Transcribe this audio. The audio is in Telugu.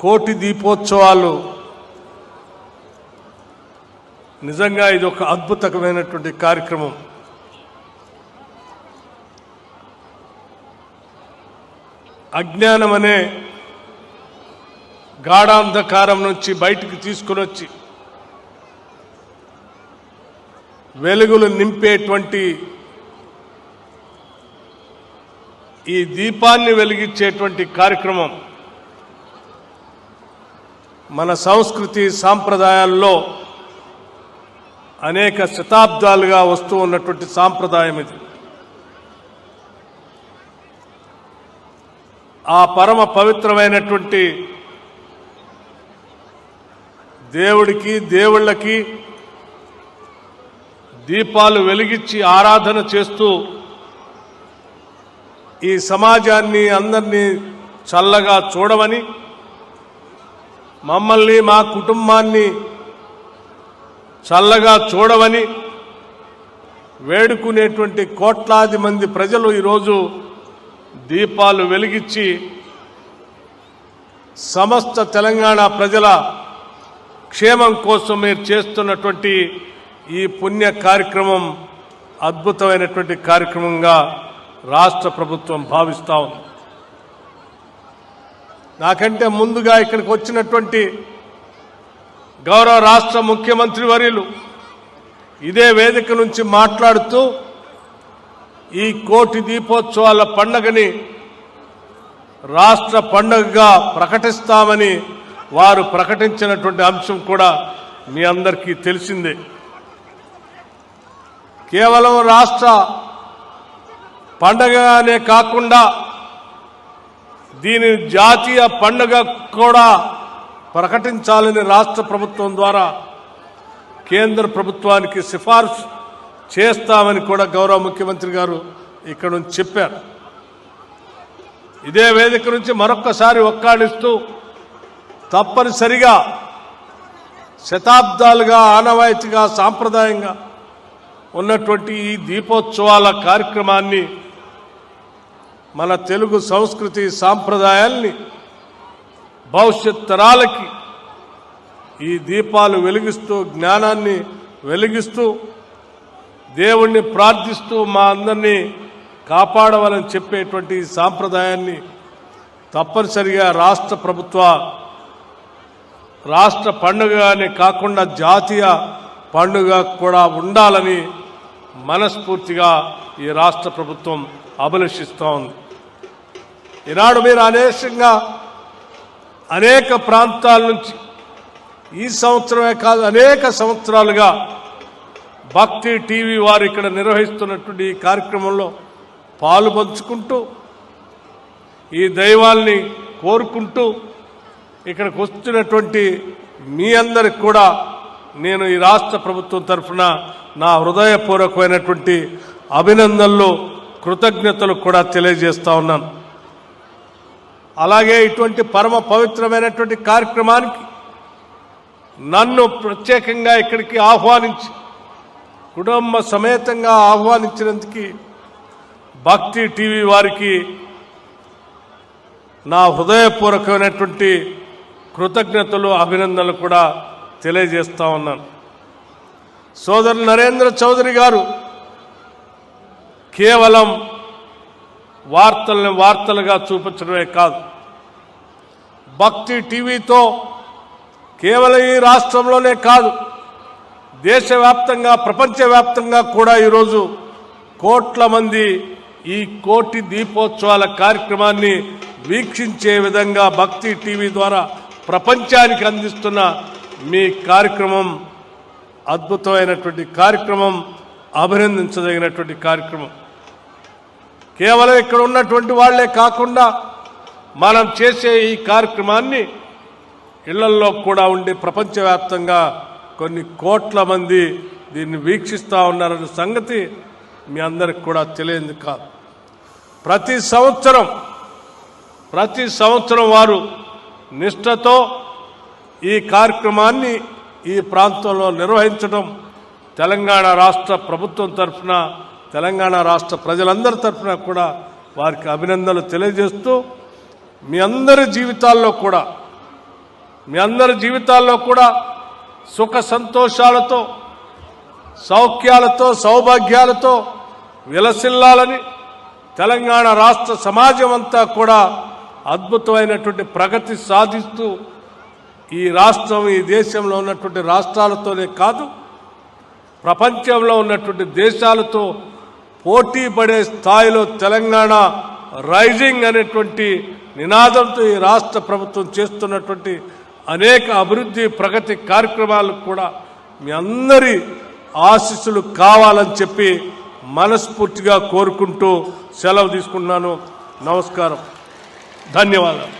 కోటి దీపోత్సవాలు. నిజంగా ఇది ఒక అద్భుతమైనటువంటి కార్యక్రమం. అజ్ఞానం అనే గాఢాంధకారం నుంచి బయటికి తీసుకుని వచ్చి వెలుగులు నింపేటువంటి ఈ దీపాన్ని వెలిగించేటువంటి కార్యక్రమం. మన సంస్కృతి సాంప్రదాయాల్లో అనేక శతాబ్దాలుగా వస్తూ ఉన్నటువంటి సాంప్రదాయం ఇది. ఆ పరమ పవిత్రమైనటువంటి దేవుడికి దేవుళ్ళకి దీపాలు వెలిగించి ఆరాధన చేస్తూ ఈ సమాజాన్ని అందరినీ చల్లగా చూడమని మమ్మల్ని మా కుటుంబాన్ని చల్లగా చూడవని వేడుకునేటువంటి కోట్లాది మంది ప్రజలు ఈరోజు దీపాలు వెలిగించి సమస్త తెలంగాణ ప్రజల క్షేమం కోసం మీరు చేస్తున్నటువంటి ఈ పుణ్య కార్యక్రమం అద్భుతమైనటువంటి కార్యక్రమంగా రాష్ట్ర ప్రభుత్వం భావిస్తా ఉంది. నాకంటే ముందుగా ఇక్కడికి వచ్చినటువంటి గౌరవ రాష్ట్ర ముఖ్యమంత్రి వర్యులు ఇదే వేదిక నుంచి మాట్లాడుతూ ఈ కోటి దీపోత్సవాల పండగని రాష్ట్ర పండగగా ప్రకటిస్తామని వారు ప్రకటించినటువంటి అంశం కూడా మీ అందరికీ తెలిసిందే. కేవలం రాష్ట్ర పండగనే కాకుండా దీని జాతీయ పండుగ కూడా ప్రకటించాలని రాష్ట్ర ప్రభుత్వం ద్వారా కేంద్ర ప్రభుత్వానికి సిఫార్సు చేస్తామని కూడా గౌరవ ముఖ్యమంత్రి గారు ఇక్కడ నుంచి చెప్పారు. ఇదే వేదిక నుంచి మరొక్కసారి ఒక్కాడిస్తూ తప్పనిసరిగా శతాబ్దాలుగా ఆనవాయితీగా సాంప్రదాయంగా ఉన్నటువంటి ఈ దీపోత్సవాల కార్యక్రమాన్ని మన తెలుగు సంస్కృతి సాంప్రదాయాల్ని భవిష్యత్ తరాలకి ఈ దీపాలు వెలిగిస్తూ జ్ఞానాన్ని వెలిగిస్తూ దేవుణ్ణి ప్రార్థిస్తూ మా అందరినీ కాపాడవాలని చెప్పేటువంటి సాంప్రదాయాన్ని తప్పనిసరిగా రాష్ట్ర ప్రభుత్వ రాష్ట్ర పండుగనే కాకుండా జాతీయ పండుగ కూడా ఉండాలని మనస్ఫూర్తిగా ఈ రాష్ట్ర ప్రభుత్వం అభిలషిస్తూ ఉంది ఈనాడు మీరు అనేకంగా అనేక ప్రాంతాల నుంచి ఈ సంవత్సరమే కాదు అనేక సంవత్సరాలుగా భక్తి టీవీ వారు ఇక్కడ నిర్వహిస్తున్నటువంటి ఈ కార్యక్రమంలో పాలు పంచుకుంటూ ఈ దైవాల్ని కోరుకుంటూ ఇక్కడికి వస్తున్నటువంటి మీ అందరికి కూడా నేను ఈ రాష్ట్ర ప్రభుత్వం తరఫున నా హృదయపూర్వకమైనటువంటి అభినందనలు కృతజ్ఞతలు కూడా తెలియజేస్తూ ఉన్నాను. అలాగే ఇటువంటి పరమ పవిత్రమైనటువంటి కార్యక్రమానికి నన్ను ప్రత్యేకంగా ఇక్కడికి ఆహ్వానించి కుటుంబ సమేతంగా ఆహ్వానించినందుకు భక్తి టీవీ వారికి నా హృదయపూర్వకమైనటువంటి కృతజ్ఞతలు అభినందనలు కూడా తెలియజేస్తా ఉన్నాను. సోదరు నరేంద్ర చౌదరి గారు కేవలం వార్తల్ని వార్తలుగా చూపించడమే కాదు. భక్తి టీవీతో కేవలం ఈ రాష్ట్రంలోనే కాదు దేశవ్యాప్తంగా ప్రపంచవ్యాప్తంగా కూడా ఈరోజు కోట్ల మంది ఈ కోటి దీపోత్సవాల కార్యక్రమాన్ని వీక్షించే విధంగా భక్తి టీవీ ద్వారా ప్రపంచానికి అందిస్తున్న మీ కార్యక్రమం అద్భుతమైనటువంటి కార్యక్రమం అభినందించదగినటువంటి కార్యక్రమం. కేవలం ఇక్కడ ఉన్నటువంటి వాళ్ళే కాకుండా మనం చేసే ఈ కార్యక్రమాన్ని ఇళ్ళల్లో కూడా ఉండి ప్రపంచవ్యాప్తంగా కొన్ని కోట్ల మంది దీన్ని వీక్షిస్తూ ఉన్నారన్న సంగతి మీ అందరికి కూడా తెలియదు కాదు. ప్రతి సంవత్సరం ప్రతి సంవత్సరం వారు నిష్ఠతో ఈ కార్యక్రమాన్ని ఈ ప్రాంతంలో నిర్వహించడం తెలంగాణ రాష్ట్ర ప్రభుత్వం తరఫున తెలంగాణ రాష్ట్ర ప్రజలందరి తరఫున కూడా వారికి అభినందనలు తెలియజేస్తూ మీ అందరి జీవితాల్లో కూడా మీ అందరి జీవితాల్లో కూడా సుఖ సంతోషాలతో సౌఖ్యాలతో సౌభాగ్యాలతో విలసిల్లాలని తెలంగాణ రాష్ట్ర సమాజం అంతా కూడా అద్భుతమైనటువంటి ప్రగతి సాధిస్తూ ఈ రాష్ట్రం ఈ దేశంలో ఉన్నటువంటి రాష్ట్రాలతోనే కాదు ప్రపంచంలో ఉన్నటువంటి దేశాలతో పోటీ పడే స్థాయిలో తెలంగాణ రైజింగ్ అనేటువంటి నినాదంతో ఈ రాష్ట్ర ప్రభుత్వం చేస్తున్నటువంటి అనేక అభివృద్ధి ప్రగతి కార్యక్రమాలకు కూడా మీ అందరి ఆశీస్సులు కావాలని చెప్పి మనస్ఫూర్తిగా కోరుకుంటూ సెలవు తీసుకున్నాను నమస్కారం. ధన్యవాదాలు.